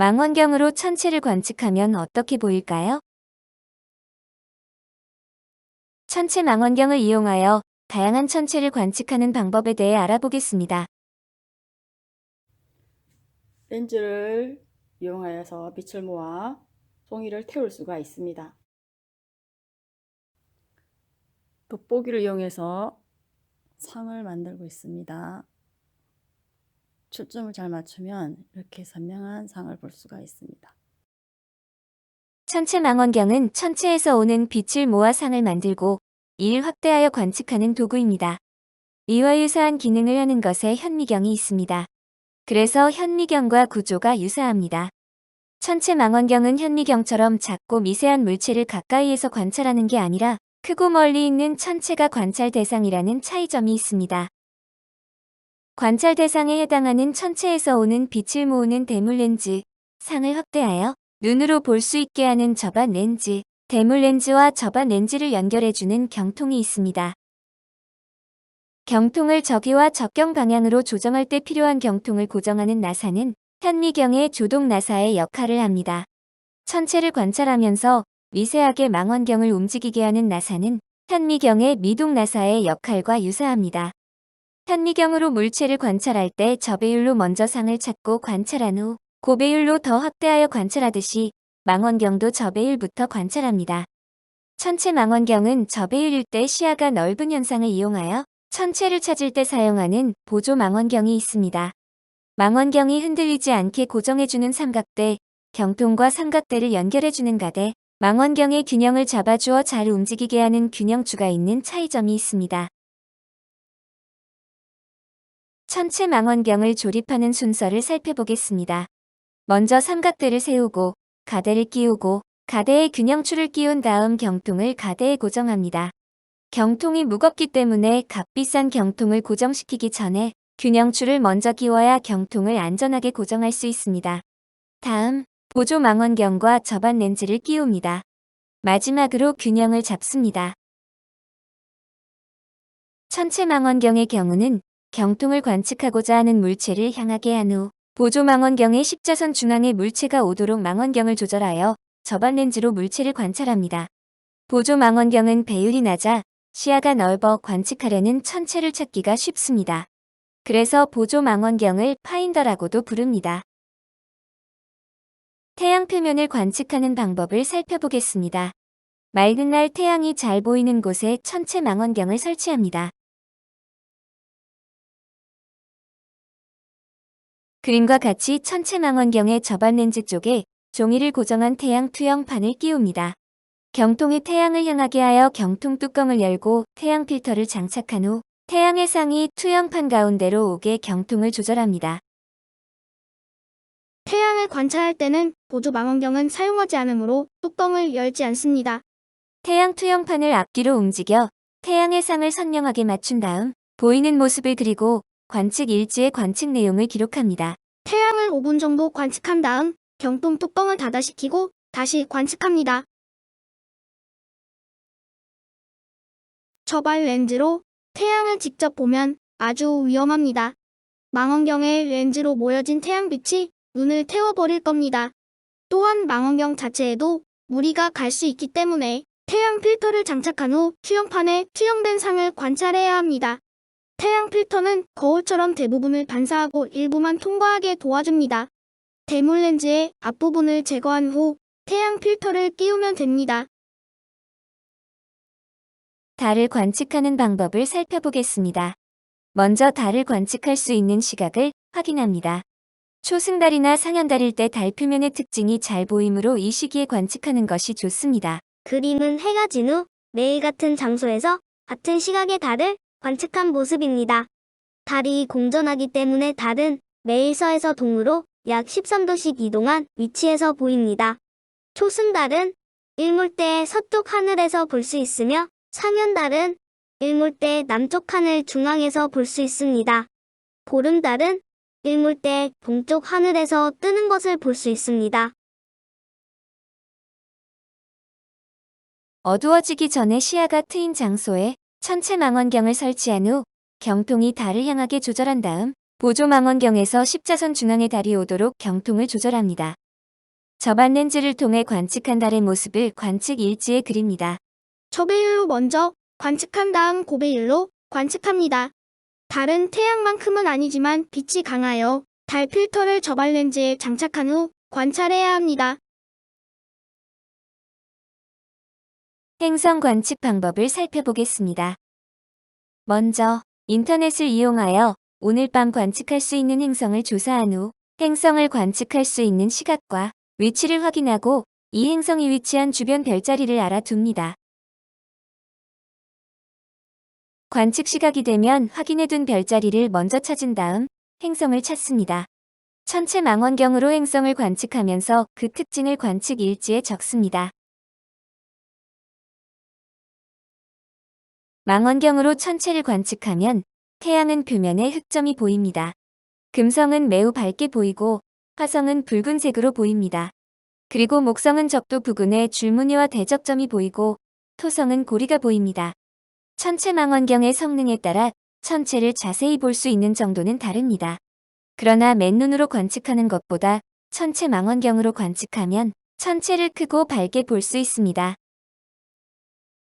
망원경으로 천체를 관측하면 어떻게 보일까요? 천체 망원경을 이용하여 다양한 천체를 관측하는 방법에 대해 알아보겠습니다. 렌즈를 이용하여서 빛을 모아 종이를 태울 수가 있습니다. 돋보기를 이용해서 상을 만들고 있습니다. 초점을 잘 맞추면 이렇게 선명한 상을 볼 수가 있습니다. 천체 망원경은 천체에서 오는 빛을 모아 상을 만들고 이를 확대하여 관측하는 도구입니다. 이와 유사한 기능을 하는 것에 현미경이 있습니다. 그래서 현미경과 구조가 유사합니다. 천체 망원경은 현미경처럼 작고 미세한 물체를 가까이에서 관찰하는 게 아니라 크고 멀리 있는 천체가 관찰 대상이라는 차이점이 있습니다. 관찰 대상에 해당하는 천체에서 오는 빛을 모으는 대물 렌즈, 상을 확대하여 눈으로 볼 수 있게 하는 접안 렌즈, 대물 렌즈와 접안 렌즈를 연결해주는 경통이 있습니다. 경통을 저기와 적경 방향으로 조정할 때 필요한 경통을 고정하는 나사는 현미경의 조동 나사의 역할을 합니다. 천체를 관찰하면서 미세하게 망원경을 움직이게 하는 나사는 현미경의 미동 나사의 역할과 유사합니다. 현미경으로 물체를 관찰할 때 저배율로 먼저 상을 찾고 관찰한 후 고배율로 더 확대하여 관찰하듯이 망원경도 저배율부터 관찰합니다. 천체 망원경은 저배율일 때 시야가 넓은 현상을 이용하여 천체를 찾을 때 사용하는 보조 망원경이 있습니다. 망원경이 흔들리지 않게 고정해주는 삼각대, 경통과 삼각대를 연결해주는 가대, 망원경의 균형을 잡아주어 잘 움직이게 하는 균형추가 있는 차이점이 있습니다. 천체 망원경을 조립하는 순서를 살펴보겠습니다. 먼저 삼각대를 세우고 가대를 끼우고 가대에 균형추를 끼운 다음 경통을 가대에 고정합니다. 경통이 무겁기 때문에 값비싼 경통을 고정시키기 전에 균형추를 먼저 끼워야 경통을 안전하게 고정할 수 있습니다. 다음, 보조 망원경과 접안 렌즈를 끼웁니다. 마지막으로 균형을 잡습니다. 천체 망원경의 경우는 경통을 관측하고자 하는 물체를 향하게 한 후 보조 망원경의 십자선 중앙에 물체가 오도록 망원경을 조절하여 접안 렌즈로 물체를 관찰합니다. 보조 망원경은 배율이 낮아 시야가 넓어 관측하려는 천체를 찾기가 쉽습니다. 그래서 보조 망원경을 파인더라고도 부릅니다. 태양 표면을 관측하는 방법을 살펴보겠습니다. 맑은 날 태양이 잘 보이는 곳에 천체 망원경을 설치합니다. 그림과 같이 천체 망원경의 접안 렌즈 쪽에 종이를 고정한 태양 투영판을 끼웁니다. 경통이 태양을 향하게 하여 경통 뚜껑을 열고 태양 필터를 장착한 후 태양의 상이 투영판 가운데로 오게 경통을 조절합니다. 태양을 관찰할 때는 보조 망원경은 사용하지 않으므로 뚜껑을 열지 않습니다. 태양 투영판을 앞뒤로 움직여 태양의 상을 선명하게 맞춘 다음 보이는 모습을 그리고 관측 일지의 관측 내용을 기록합니다. 태양을 5분 정도 관측한 다음 경통 뚜껑을 닫아시키고 다시 관측합니다. 저발 렌즈로 태양을 직접 보면 아주 위험합니다. 망원경에 렌즈로 모여진 태양빛이 눈을 태워버릴 겁니다. 또한 망원경 자체에도 무리가 갈 수 있기 때문에 태양 필터를 장착한 후 투영판에 투영된 상을 관찰해야 합니다. 태양 필터는 거울처럼 대부분을 반사하고 일부만 통과하게 도와줍니다. 대물 렌즈의 앞부분을 제거한 후 태양 필터를 끼우면 됩니다. 달을 관측하는 방법을 살펴보겠습니다. 먼저 달을 관측할 수 있는 시각을 확인합니다. 초승달이나 상현달일 때 달 표면의 특징이 잘 보이므로 이 시기에 관측하는 것이 좋습니다. 그림은 해가 진 후 매일 같은 장소에서 같은 시각의 달을 관측한 모습입니다. 달이 공전하기 때문에 달은 매일 서에서 동으로 약 13도씩 이동한 위치에서 보입니다. 초승달은 일몰때 서쪽 하늘에서 볼 수 있으며 상현달은 일몰때 남쪽 하늘 중앙에서 볼 수 있습니다. 보름달은 일몰때 동쪽 하늘에서 뜨는 것을 볼 수 있습니다. 어두워지기 전에 시야가 트인 장소에 천체 망원경을 설치한 후 경통이 달을 향하게 조절한 다음 보조 망원경에서 십자선 중앙에 달이 오도록 경통을 조절합니다. 저반 렌즈를 통해 관측한 달의 모습을 관측 일지에 그립니다. 저배율로 먼저 관측한 다음 고배율로 관측합니다. 달은 태양만큼은 아니지만 빛이 강하여 달 필터를 저발 렌즈에 장착한 후 관찰해야 합니다. 행성 관측 방법을 살펴보겠습니다. 먼저 인터넷을 이용하여 오늘 밤 관측할 수 있는 행성을 조사한 후 행성을 관측할 수 있는 시각과 위치를 확인하고 이 행성이 위치한 주변 별자리를 알아둡니다. 관측 시각이 되면 확인해둔 별자리를 먼저 찾은 다음 행성을 찾습니다. 천체 망원경으로 행성을 관측하면서 그 특징을 관측 일지에 적습니다. 망원경으로 천체를 관측하면 태양은 표면에 흑점이 보입니다. 금성은 매우 밝게 보이고 화성은 붉은색으로 보입니다. 그리고 목성은 적도 부근에 줄무늬와 대적점이 보이고 토성은 고리가 보입니다. 천체 망원경의 성능에 따라 천체를 자세히 볼 수 있는 정도는 다릅니다. 그러나 맨눈으로 관측하는 것보다 천체 망원경으로 관측하면 천체를 크고 밝게 볼 수 있습니다.